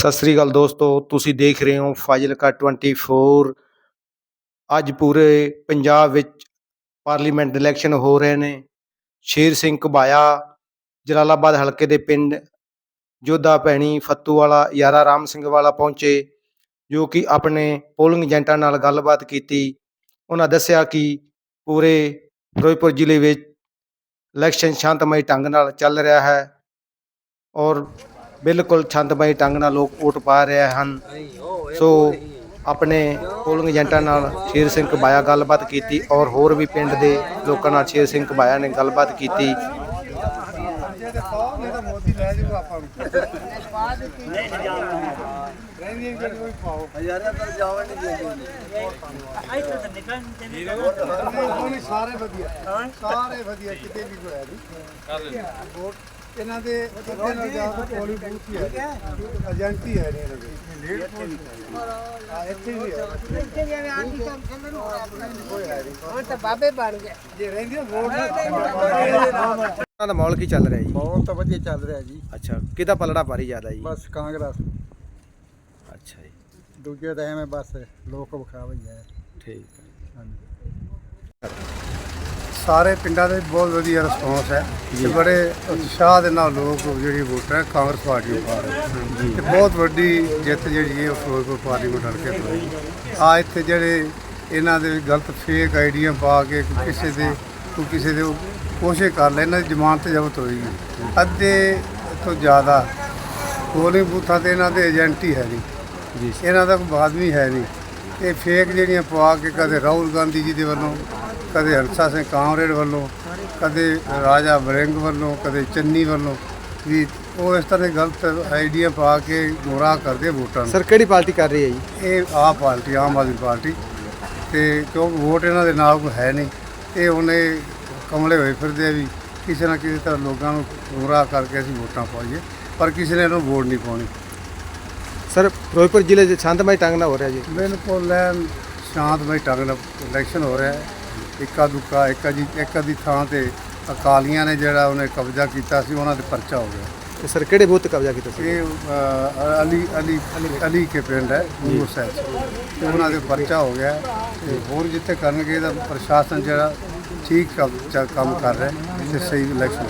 ਸਤਿ ਸ੍ਰੀ ਅਕਾਲ ਦੋਸਤੋ, ਤੁਸੀਂ ਦੇਖ ਰਹੇ ਹੋ ਫਾਜ਼ਿਲਕਾ 24 ਅੱਜ ਪੂਰੇ ਪੰਜਾਬ ਵਿੱਚ ਪਾਰਲੀਮੈਂਟ ਇਲੈਕਸ਼ਨ ਹੋ ਰਹੇ ਨੇ। ਸ਼ੇਰ ਸਿੰਘ ਘਬਾਇਆ, ਜਲਾਲਾਬਾਦ ਹਲਕੇ ਦੇ ਪਿੰਡ ਜੋਧਾ ਭੈਣੀ ਫੱਤੂ ਵਾਲਾ, ਯਾਰਾ ਰਾਮ ਸਿੰਘ ਵਾਲਾ ਪਹੁੰਚੇ, ਜੋ ਕਿ ਆਪਣੇ ਪੋਲਿੰਗ ਏਜੰਟਾਂ ਨਾਲ ਗੱਲਬਾਤ ਕੀਤੀ। ਉਹਨਾਂ ਦੱਸਿਆ ਕਿ ਪੂਰੇ ਫਿਰੋਜ਼ਪੁਰ ਜ਼ਿਲ੍ਹੇ ਵਿੱਚ ਇਲੈਕਸ਼ਨ ਸ਼ਾਂਤਮਈ ਢੰਗ ਨਾਲ ਚੱਲ ਰਿਹਾ ਹੈ ਔਰ ਬਿਲਕੁਲ ਸ਼ਾਂਤਮਈ ਢੰਗ ਨਾਲ ਲੋਕ ਵੋਟ ਪਾ ਰਹੇ ਹਨ। ਸੋ ਆਪਣੇ ਪੋਲਿੰਗ ਏਜੰਟਾਂ ਨਾਲ ਸ਼ੇਰ ਸਿੰਘ ਘਬਾਇਆ ਗੱਲਬਾਤ ਕੀਤੀ ਔਰ ਹੋਰ ਵੀ ਪਿੰਡ ਦੇ ਲੋਕਾਂ ਨਾਲ ਸ਼ੇਰ ਸਿੰਘ ਘਬਾਇਆ ਨੇ ਗੱਲਬਾਤ ਕੀਤੀ। ਸਾਰੇ ਵਧੀਆ। ਸਾਰੇ ਵਧੀਆ ਕਿਤੇ ਵੀ ਹੋਇਆ ਵੋਟ ਇਹਨਾਂ ਦੇ ਅੱਧੇ ਨਾਲ ਜ਼ਿਆਦਾ ਪੋਲੀ ਬੂਥ ਹੀ। ਹੈ। ਏਜੰਟ ਹੀ ਇਹਨਾਂ ਦੇ। ਹਾਂ, ਇੱਥੇ ਵੀ ਹੈ। ਹੁਣ ਤਾਂ ਬਾਬੇ ਬਣ ਗਏ। ਜੇ ਰਹਿੰਦੀਆਂ ਵੋਟ ਉਹਨਾਂ ਦਾ ਮਾਹੌਲ ਕੀ ਚੱਲ ਰਿਹਾ ਜੀ? ਬਹੁਤ ਤਾਂ ਵਧੀਆ ਚੱਲ ਰਿਹਾ ਜੀ। ਅੱਛਾ ਕਿਹਦਾ ਪਲੜਾ ਭਾਰੀ ਜ਼ਿਆਦਾ ਜੀ? ਬਸ ਕਾਂਗਰਸ। ਅੱਛਾ ਜੀ। ਦੂਜੇ ਤਾਂ ਐਵੇਂ ਬਸ ਲੋਕ ਵਿਖਾਵਾ ਹੀ ਹੈ। ਠੀਕ ਹੈ। ਸਾਰੇ ਪਿੰਡਾਂ ਦੇ ਬਹੁਤ ਵਧੀਆ ਰਿਸਪੌਂਸ ਹੈ ਤੇ ਬੜੇ ਉਤਸ਼ਾਹ ਦੇ ਨਾਲ ਲੋਕ ਜਿਹੜੀ ਵੋਟਰ ਹੈ ਕਾਂਗਰਸ ਪਾਰਟੀ ਨੂੰ ਪਾ ਰਹੇ ਤੇ ਬਹੁਤ ਵੱਡੀ ਜਿੱਤ ਜਿਹੜੀ ਹੈ ਉਹ ਫਿਰੋਜ਼ਪੁਰ ਪਾਰਲੀਮੈਂਟ ਹਲਕੇ ਤੋਂ ਹੋਈ। ਆ ਇੱਥੇ ਜਿਹੜੇ ਇਹਨਾਂ ਦੇ ਗਲਤ ਫੇਕ ਆਈਡੀਆਂ ਪਾ ਕੇ ਕਿਸੇ ਦੇ ਕੋਈ ਕਿਸੇ ਦੇ ਕੋਸ਼ਿਸ਼ ਕਰ ਲੈ ਇਹਨਾਂ ਦੀ ਜ਼ਮਾਨਤ ਜ਼ਬਤ ਹੋਏਗੀ ਅੱਧੇ ਤੋਂ ਜ਼ਿਆਦਾ ਪੋਲਿੰਗ ਬੂਥਾਂ ਤੇ ਇਹਨਾਂ ਦੇ ਏਜੰਟ ਹੀ ਹੈ ਜੀ। ਇਹਨਾਂ ਦਾ ਕੋਈ ਆਦਮੀ ਹੈ ਨਹੀਂ। ਇਹ ਫੇਕ ਜਿਹੜੀਆਂ ਪਵਾ ਕੇ ਕਦੇ ਰਾਹੁਲ ਗਾਂਧੀ ਜੀ ਦੇ ਵੱਲੋਂ ਕਦੇ ਹਰਸਾ ਸਿੰਘ ਕਾਮਰੇਡ ਵੱਲੋਂ ਕਦੇ ਰਾਜਾ ਵਰਿੰਗ ਵੱਲੋਂ ਕਦੇ ਚੰਨੀ ਵੱਲੋਂ ਵੀ ਉਹ ਇਸ ਤਰ੍ਹਾਂ ਦੇ ਗਲਤ ਆਈਡੀਆ ਪਾ ਕੇ ਗੁੰਮਰਾਹ ਕਰਦੇ ਵੋਟਾਂ ਨੂੰ। ਸਰ ਕਿਹੜੀ ਪਾਰਟੀ ਕਰ ਰਹੀ ਹੈ ਜੀ? ਇਹ ਆਹ ਪਾਰਟੀ ਆਮ ਆਦਮੀ ਪਾਰਟੀ। ਤੇ ਕਿਉਂਕਿ ਵੋਟ ਇਹਨਾਂ ਦੇ ਨਾਲ ਕੋਈ ਹੈ ਨਹੀਂ ਇਹ ਉਹਨੇ ਕਮਲੇ ਹੋਏ ਫਿਰਦੇ ਆ ਵੀ ਕਿਸੇ ਨਾ ਕਿਸੇ ਤਰ੍ਹਾਂ ਲੋਕਾਂ ਨੂੰ ਗੁੰਮਰਾਹ ਕਰਕੇ ਅਸੀਂ ਵੋਟਾਂ ਪਾਈਏ ਪਰ ਕਿਸੇ ਨੇ ਇਹਨੂੰ ਵੋਟ ਨਹੀਂ ਪਾਉਣੀ। ਸਰ ਫਿਰੋਜ਼ਪੁਰ ਜ਼ਿਲ੍ਹੇ 'ਚ ਸ਼ਾਂਤਮਈ ਢੰਗ ਨਾਲ ਹੋ ਰਿਹਾ ਜੀ। ਬਿਲਕੁਲ ਐਨ ਸ਼ਾਂਤਮਈ ਢੰਗ ਨਾਲ ਇਲੈਕਸ਼ਨ ਹੋ ਰਿਹਾ ਹੈ। ਇੱਕਾ ਦੁੱਕਾ ਇੱਕਾ ਜੀ ਇੱਕ ਦੀ ਥਾਂ ਤੇ ਅਕਾਲੀਆਂ ਨੇ ਜਿਹੜਾ ਉਹਨੇ ਕਬਜ਼ਾ ਕੀਤਾ ਸੀ ਉਹਨਾਂ ਤੇ ਪਰਚਾ ਹੋ ਗਿਆ। ਤੇ ਸਰ ਕਿਹੜੇ ਬੂਥ ਤੇ ਕਬਜ਼ਾ ਕੀਤਾ ਸੀ? ਇਹ ਅ, ਅਲੀ ਅਲੀ ਅਲੀ- ਕੇ ਪਿੰਡ ਹੈ ਗੁਰੂ ਸਾਹਿਬ। ਤੇ ਉਹਨਾਂ ਦੇ ਪਰਚਾ ਹੋ ਗਿਆ। ਤੇ ਹੋਰ ਜਿੱਥੇ ਕਰਨਗੇ ਤਾਂ ਪ੍ਰਸ਼ਾਸਨ ਜਿਹੜਾ ਠੀਕ ਕੰਮ ਚ- ਕੰਮ ਕਰ ਰਿਹਾ ਹੈ ਤੇ ਸਹੀ ਇਲੈਕਸ਼ਨ